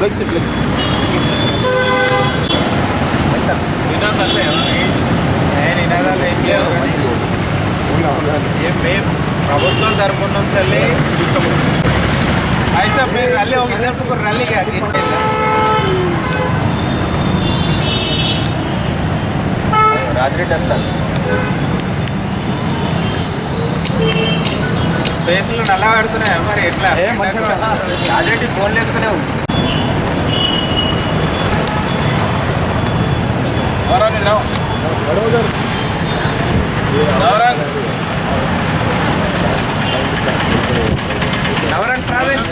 బ్లెక్స్ బ్లెక్స్ నినాదాలు ఏం నినాదాలు ఏం లేవు ఏం మేము ప్రభుత్వం తరపున నుంచి చూసాము ఐసా మీరు రల్లీ ఒక ఇద్దరు రల్లీగా రాత్రి సార్ ఫేస్లో నల్ల పెడుతున్నాయా మరి ఎట్లా రాజరెడ్డి ఫోన్ లేకుతూనే ఉంటుంది ఉంది గౌరవం ఇది రావు గౌరవం నవరన్ ట్రావెల్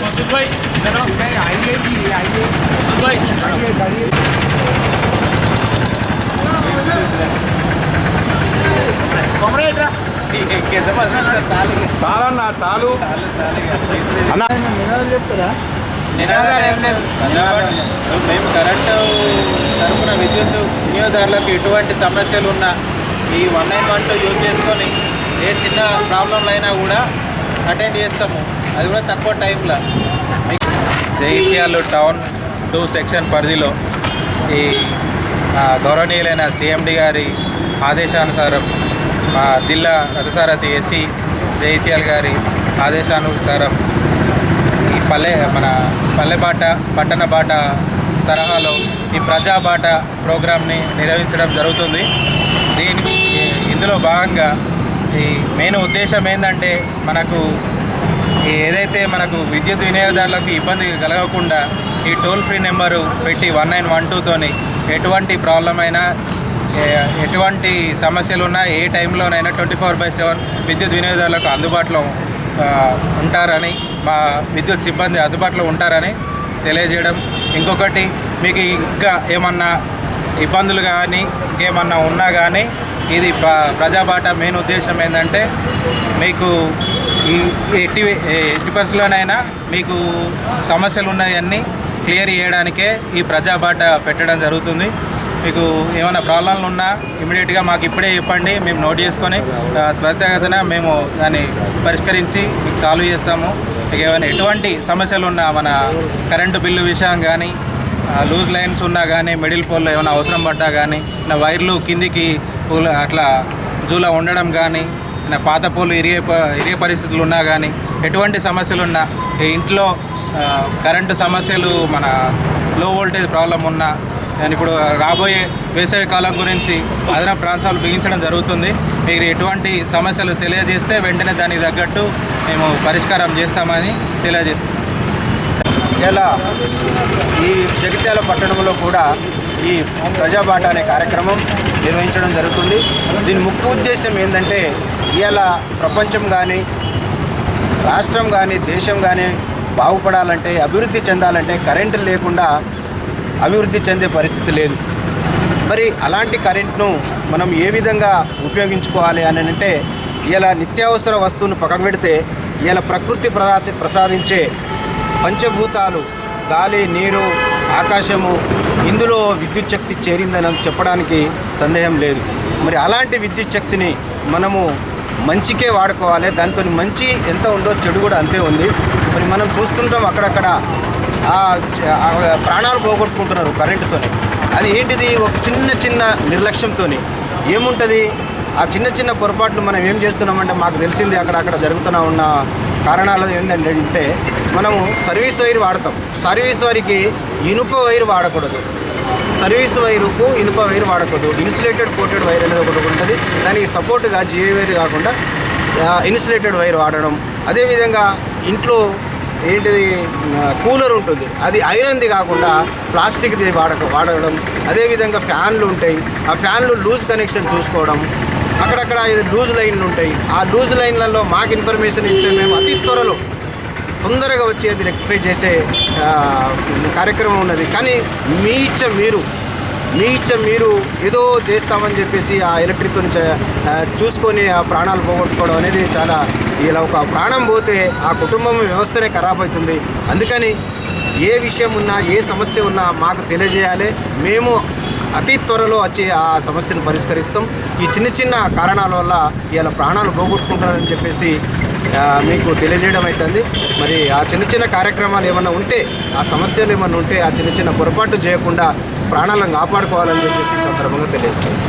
చాలన్నా చాలు. అన్న. నినాదాలు ఏం లేదు మేము కరెంటు తరపున విద్యుత్ వినియోగదారులకు ఎటువంటి సమస్యలు ఉన్నా ఈ one nine one two use చేసుకొని ఏ చిన్న ప్రాబ్లంలు అయినా కూడా అటెండ్ చేస్తాము. అది కూడా తక్కువ టైంలో. జైత్యాలు టౌన్ టూ సెక్షన్ పరిధిలో ఈ గౌరవనీయులైన సిఎండి గారి ఆదేశానుసారం మా జిల్లా రథసారథి ఎస్సీ జైత్యాల్ గారి ఆదేశానుసారం పల్లె మన పల్లెబాట పట్టణ బాట తరహాలో ఈ ప్రజాబాట ప్రోగ్రామ్ని నిర్వహించడం జరుగుతుంది. దీని ఇందులో భాగంగా ఈ మెయిన్ ఉద్దేశం ఏంటంటే మనకు ఏదైతే మనకు విద్యుత్ వినియోగదారులకు ఇబ్బంది కలగకుండా ఈ టోల్ ఫ్రీ నెంబరు పెట్టి వన్ నైన్ వన్ టూతోని ఎటువంటి ప్రాబ్లం అయినా ఎటువంటి సమస్యలు ఉన్నా ఏ టైంలోనైనా ట్వంటీ ఫోర్ బై సెవెన్ విద్యుత్ వినియోగదారులకు అందుబాటులో ఉంటారని మా విద్యుత్ సిబ్బంది అందుబాటులో ఉంటారని తెలియజేయడం. ఇంకొకటి మీకు ఇంకా ఏమన్నా ఇబ్బందులు కానీ ఇంకేమన్నా ఉన్నా కానీ ఇది ప్రజాబాట మెయిన్ ఉద్దేశం ఏంటంటే మీకు ఈ ఎట్టి ఎట్టి పరిస్థితుల్లోనైనా మీకు సమస్యలు ఉన్నాయన్నీ క్లియర్ చేయడానికే ఈ ప్రజాబాట పెట్టడం జరుగుతుంది. మీకు ఏమైనా ప్రాబ్లంలు ఉన్నా ఇమీడియట్గా మాకు ఇప్పుడే చెప్పండి మేము నోట్ చేసుకొని త్వరితగతన త్వరితగతిన మేము దాన్ని పరిష్కరించి మీకు సాల్వ్ చేస్తాము. మీకు ఏమైనా ఎటువంటి సమస్యలు ఉన్నా మన కరెంటు బిల్లు విషయం కానీ లూజ్ లైన్స్ ఉన్నా కానీ మిడిల్ పోల్లో ఏమైనా అవసరం పడ్డా కానీ నా వైర్లు కిందికి పూల- అట్లా జూలా ఉండడం కానీ నా పాత పోలు ఇరిగే ఇరిగే పరిస్థితులు ఉన్నా కానీ ఎటువంటి సమస్యలు ఉన్నా ఇంట్లో కరెంటు సమస్యలు మన లో వోల్టేజ్ ప్రాబ్లం ఉన్నా నేను ఇప్పుడు రాబోయే వేసవి కాలం గురించి అదనపు ప్రాంతాలు బిగించడం జరుగుతుంది. మీరు ఎటువంటి సమస్యలు తెలియజేస్తే వెంటనే దానికి తగ్గట్టు మేము పరిష్కారం చేస్తామని తెలియజేస్తాం. ఇలా ఈ జగిత్యాల పట్టణంలో కూడా ఈ ప్రజాబాట అనే కార్యక్రమం నిర్వహించడం జరుగుతుంది. దీని ముఖ్య ఉద్దేశం ఏంటంటే ఇవాళ ప్రపంచం కానీ రాష్ట్రం కానీ దేశం కానీ బాగుపడాలంటే అభివృద్ధి చెందాలంటే కరెంటు లేకుండా అభివృద్ధి చెందే పరిస్థితి లేదు. మరి అలాంటి కరెంట్ను మనం ఏ విధంగా ఉపయోగించుకోవాలి అని అంటే ఇలా నిత్యావసర వస్తువును పక్కకు పెడితే ఇలా ప్రకృతి ప్రసాద ప్రసాదించే పంచభూతాలు గాలి నీరు ఆకాశము ఇందులో విద్యుత్ శక్తి చేరిందని చెప్పడానికి సందేహం లేదు. మరి అలాంటి విద్యుత్ శక్తిని మనము మంచికే వాడుకోవాలి. దాంతో మంచి ఎంత ఉందో చెడు కూడా అంతే ఉంది. మరి మనం చూస్తుంటాం అక్కడక్కడ ప్రాణాలు పోగొట్టుకుంటున్నారు కరెంటుతోనే. అది ఏంటిది? ఒక చిన్న చిన్న నిర్లక్ష్యంతోని. ఏముంటుంది? ఆ చిన్న చిన్న పొరపాట్లు మనం ఏం చేస్తున్నామంటే మాకు తెలిసింది అక్కడ అక్కడ జరుగుతున్న ఉన్న కారణాలు ఏంటంటే మనము సర్వీస్ వైర్ వాడతాం. సర్వీస్ వైర్కి ఇనుప వైర్ వాడకూడదు. సర్వీస్ వైరుకు ఇనుప వైర్ వాడకూడదు. ఇన్సులేటెడ్ కోటెడ్ వైర్ అనేది ఒకటి ఉంటుంది. దానికి సపోర్ట్గా జియో వైర్ కాకుండా ఇన్సులేటెడ్ వైర్ వాడడం. అదేవిధంగా ఇంట్లో ఏంటిది? కూలర్ ఉంటుంది. అది ఐరన్ది కాకుండా ప్లాస్టిక్ది వాడక వాడడం అదేవిధంగా ఫ్యాన్లు ఉంటాయి. ఆ ఫ్యాన్లు లూజ్ కనెక్షన్ చూసుకోవడం. అక్కడక్కడ లూజ్ లైన్లు ఉంటాయి. ఆ లూజ్ లైన్లలో మాకు ఇన్ఫర్మేషన్ ఇస్తే మేము అతి త్వరలో తొందరగా వచ్చి అది రెక్టిఫై చేసే కార్యక్రమం ఉన్నది. కానీ మీ ఇచ్చ మీరు మీ ఇచ్చ మీరు ఏదో చేస్తామని చెప్పేసి ఆ ఎలక్ట్రిక్తో చూసుకొని ఆ ప్రాణాలు పోగొట్టుకోవడం అనేది చాలా ఇలా ఒక ప్రాణం పోతే ఆ కుటుంబం వ్యవస్థనే ఖరాబ్ అవుతుంది. అందుకని ఏ విషయం ఉన్నా ఏ సమస్య ఉన్నా మాకు తెలియజేయాలి. మేము అతి త్వరలో వచ్చి ఆ సమస్యను పరిష్కరిస్తాం. ఈ చిన్న చిన్న కారణాల వల్ల ఇలా ప్రాణాలు పోగొట్టుకుంటున్నారని చెప్పేసి మీకు తెలియజేయడం అవుతుంది మరి ఆ చిన్న చిన్న కార్యక్రమాలు ఏమైనా ఉంటే ఆ సమస్యలు ఏమైనా ఉంటే ఆ చిన్న చిన్న పొరపాటు చేయకుండా ప్రాణాలను కాపాడుకోవాలని చెప్పేసి సందర్భంగా తెలియజేస్తుంది